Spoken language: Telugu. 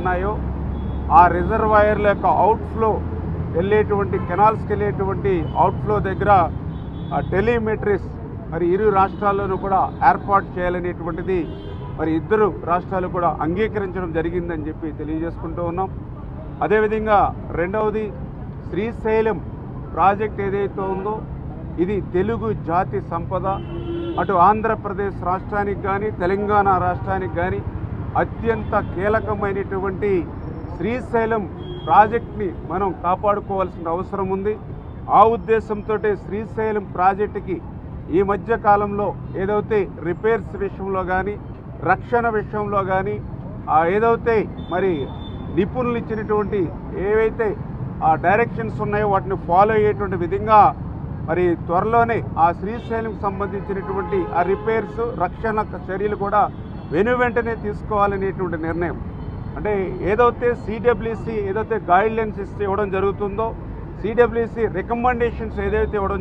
ఉన్నాయో ఆ రిజర్వాయర్ల యొక్క అవుట్ఫ్లో వెళ్ళేటువంటి కెనాల్స్కి వెళ్ళేటువంటి అవుట్ఫ్లో దగ్గర ఆ టెలిమెట్రిస్ మరి ఇరు రాష్ట్రాల్లోనూ కూడా ఏర్పాటు చేయాలనేటువంటిది మరి ఇద్దరు రాష్ట్రాలు కూడా అంగీకరించడం జరిగిందని చెప్పి తెలియజేసుకుంటూ ఉన్నాం. అదేవిధంగా రెండవది శ్రీశైలం ప్రాజెక్ట్ ఏదైతే ఉందో ఇది తెలుగు జాతి సంపద. అటు ఆంధ్రప్రదేశ్ రాష్ట్రానికి కానీ తెలంగాణ రాష్ట్రానికి కానీ అత్యంత కీలకమైనటువంటి శ్రీశైలం ప్రాజెక్ట్ని మనం కాపాడుకోవాల్సిన అవసరం ఉంది. ఆ ఉద్దేశంతో శ్రీశైలం ప్రాజెక్టుకి ఈ మధ్య కాలంలో ఏదైతే రిపేర్స్ విషయంలో కానీ రక్షణ విషయంలో కానీ ఏదైతే మరి నిపుణులు ఇచ్చినటువంటి ఏవైతే ఆ డైరెక్షన్స్ ఉన్నాయో వాటిని ఫాలో అయ్యేటువంటి విధంగా మరి త్వరలోనే ఆ శ్రీశైలంకి సంబంధించినటువంటి ఆ రిపేర్స్ రక్షణ చర్యలు కూడా వెను వెంటనే తీసుకోవాలనేటువంటి నిర్ణయం. అంటే ఏదైతే సిడబ్ల్యూసి ఏదైతే గైడ్లైన్స్ ఇస్తే ఇవ్వడం జరుగుతుందో సిడబ్ల్యూసి రికమెండేషన్స్ ఏదైతే ఇవ్వడం